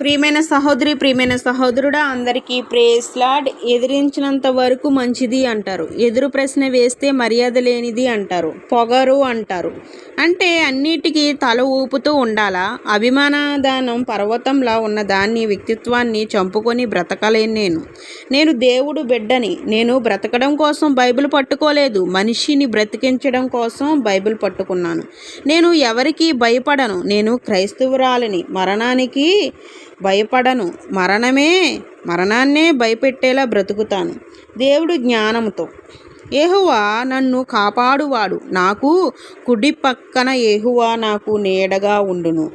ప్రియమైన సహోదరి ప్రియమైన సహోదరుడా అందరికీ ప్రేస్లాడ్ ఎదిరించినంత వరకు మంచిది అంటారు. ఎదురు ప్రశ్న వేస్తే మర్యాద లేనిది అంటారు. పొగరు అంటారు. అంటే అన్నిటికీ తల ఊపుతూ ఉండాలా? అభిమానదానం పర్వతంలా ఉన్న దాన్ని వ్యక్తిత్వాన్ని చంపుకొని బ్రతకలేను నేను. నేను దేవుడు బిడ్డని. నేను బ్రతకడం కోసం బైబిల్ పట్టుకోలేదు. మనిషిని బ్రతికించడం కోసం బైబిల్ పట్టుకున్నాను. నేను ఎవరికీ భయపడను. నేను క్రైస్తవురాలిని. మరణానికి భయపడను. మరణమే మరణాన్నే భయపెట్టేలా బ్రతుకుతాను. దేవుడు జ్ఞానంతో ఏహువా నన్ను కాపాడువాడు. నాకు కుడి పక్కన ఏహువా నాకు నీడగా ఉండును.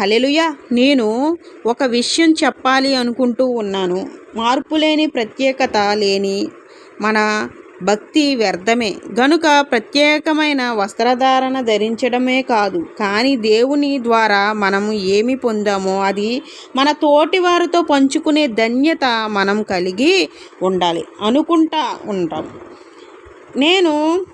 హలెలుయా నేను ఒక విషయం చెప్పాలి అనుకుంటూ ఉన్నాను. మార్పు లేని ప్రత్యేకత లేని మన భక్తి వ్యర్థమే. గనుక ప్రత్యేకమైన వస్త్రధారణ ధరించడమే కాదు. కానీ దేవుని ద్వారా మనము ఏమి పొందామో అది మన తోటి వారితో పంచుకునే ధన్యత మనం కలిగి ఉండాలి. అనుకుంటా ఉంటాం. నేను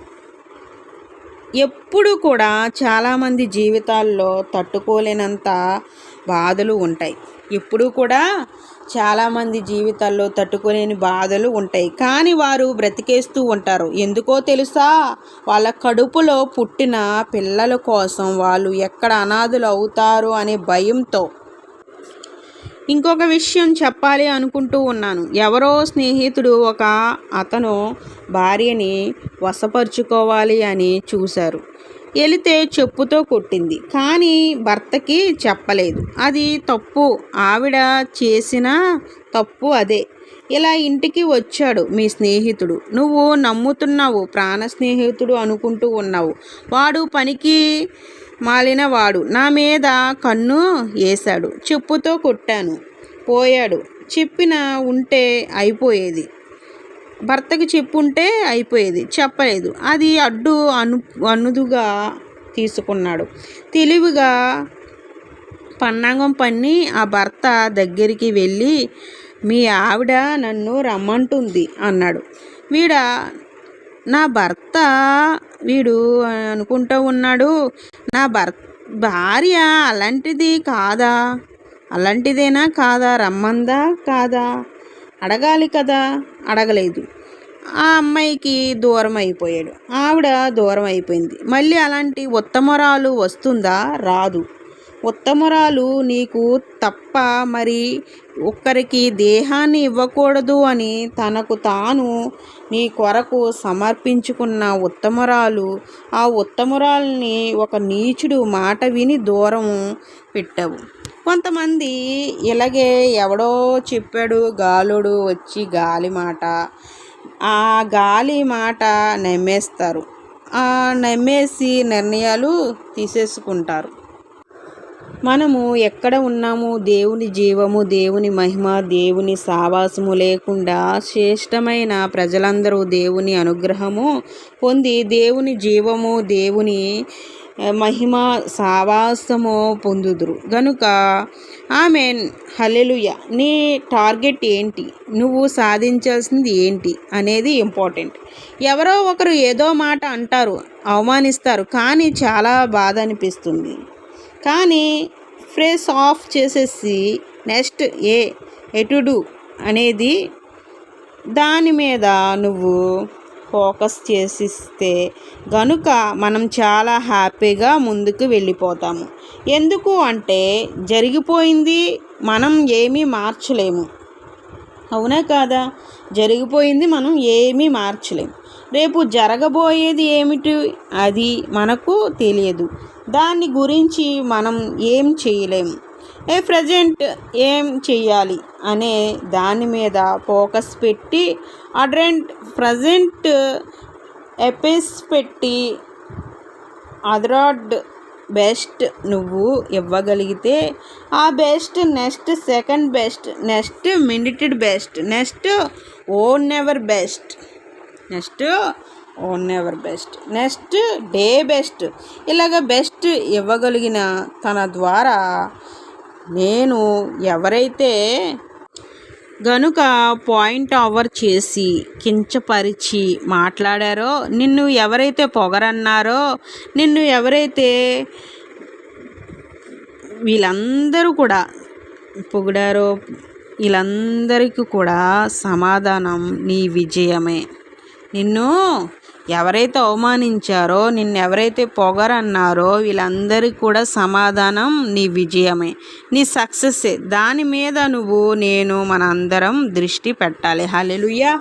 ఎప్పుడు కూడా చాలామంది జీవితాల్లో తట్టుకోలేనంత బాధలు ఉంటాయి. ఎప్పుడు కూడా చాలామంది జీవితాల్లో తట్టుకోలేని బాధలు ఉంటాయి. కానీ వారు బ్రతికేస్తూ ఉంటారు. ఎందుకో తెలుసా? వాళ్ళ కడుపులో పుట్టిన పిల్లల కోసం వాళ్ళు ఎక్కడ అనాథులు అవుతారు అనే భయంతో. ఇంకొక విషయం చెప్పాలి అనుకుంటూ ఉన్నాను. ఎవరో స్నేహితుడు ఒక అతను భార్యని వశపరుచుకోవాలి అని చూశారు. వెళితే చెప్పుతో కొట్టింది. కానీ భర్తకి చెప్పలేదు. అది తప్పు. ఆవిడ చేసిన తప్పు అదే. ఇలా ఇంటికి వచ్చాడు మీ స్నేహితుడు. నువ్వు నమ్ముతున్నావు ప్రాణ స్నేహితుడు అనుకుంటూ ఉన్నావు. వాడు పనికి మాలిన వాడు. నా మీద కన్ను వేశాడు. చెప్పుతో కొట్టాను. పోయాడు. చెప్పిన ఉంటే అయిపోయేది. భర్తకి చెప్పుంటే అయిపోయేది చెప్పలేదు. అది అడ్డు అను అనుదుగా తీసుకున్నాడు. తెలివిగా పన్నాంగం పన్ని ఆ భర్త దగ్గరికి వెళ్ళి మీ ఆవిడ నన్ను రమ్మంటుంది అన్నాడు. వీడ నా భర్త వీడు అనుకుంటూ ఉన్నాడు. నా భర్త భార్య అలాంటిది కాదా? అలాంటిదేనా కాదా? రమ్మందా కాదా? అడగాలి కదా? అడగలేదు. ఆ అమ్మాయికి దూరం అయిపోయాడు. ఆవిడ దూరం అయిపోయింది. మళ్ళీ అలాంటి ఉత్తమరాలు వస్తుందా? రాదు. ఉత్తమురాలు నీకు తప్ప మరి ఒక్కరికి దేహాన్ని ఇవ్వకూడదు అని తనకు తాను నీ కొరకు సమర్పించుకున్న ఉత్తమురాలు ఆ ఉత్తమురాల్ని ఒక నీచుడు మాట విని దూరం పెట్టావు. కొంతమంది ఇలాగే ఎవడో చెప్పాడు గాలుడు వచ్చి గాలి మాట ఆ గాలి మాట నమ్మేస్తారు. ఆ నమ్మేసి నిర్ణయాలు తీసేసుకుంటారు. మనము ఎక్కడ ఉన్నాము? దేవుని జీవము దేవుని మహిమ దేవుని సావాసము లేకుండా శ్రేష్టమైన ప్రజలందరూ దేవుని అనుగ్రహము పొంది దేవుని జీవము దేవుని మహిమ సావాసము పొందుదురు. గనుక ఆమె హలెలుయ నీ టార్గెట్ ఏంటి? నువ్వు సాధించాల్సింది ఏంటి అనేది ఇంపార్టెంట్. ఎవరో ఒకరు ఏదో మాట అంటారు అవమానిస్తారు కానీ చాలా బాధ అనిపిస్తుంది. కానీ ఫ్రెష్ ఆఫ్ చేసేసి నెక్స్ట్ ఏ ఎటుడు అనేది దాని మీద నువ్వు ఫోకస్ చేసిస్తే గనుక మనం చాలా హ్యాపీగా ముందుకు వెళ్ళిపోతాము. ఎందుకు అంటే జరిగిపోయింది మనం ఏమీ మార్చలేము. అవునా కాదా? జరిగిపోయింది మనం ఏమీ మార్చలేము. రేపు జరగబోయేది ఏమిటి అది మనకు తెలియదు. దాని గురించి మనం ఏం చేయలేము ఏ ప్రజెంట్ ఏం చేయాలి అనే దాని మీద ఫోకస్ పెట్టి అడ్రెంట్ ప్రజెంట్ ఎపిస్ పెట్టి అదరాడ్ బెస్ట్ నువ్వు ఇవ్వగలిగితే ఆ best next second best next minute best next one ever best. Next one never best. Next day best. ఇలాగ బెస్ట్ ఇవ్వగలిగిన తన ద్వారా నేను ఎవరైతే గనుక పాయింట్ ఓవర్ చేసి కించపరిచి మాట్లాడారో నిన్ను ఎవరైతే పొగరన్నారో నిన్ను ఎవరైతే వీళ్ళందరూ కూడా పొగిడారో వీళ్ళందరికీ కూడా సమాధానం నీ విజయమే. నిన్ను ఎవరైతే అవమానించారో నిన్ను ఎవరైతే పొగరన్నారో వీళ్ళందరికీ కూడా సమాధానం నీ విజయమే నీ సక్సెస్సే. దాని మీద నువ్వు నేను మనందరం దృష్టి పెట్టాలి. హల్లెలూయా.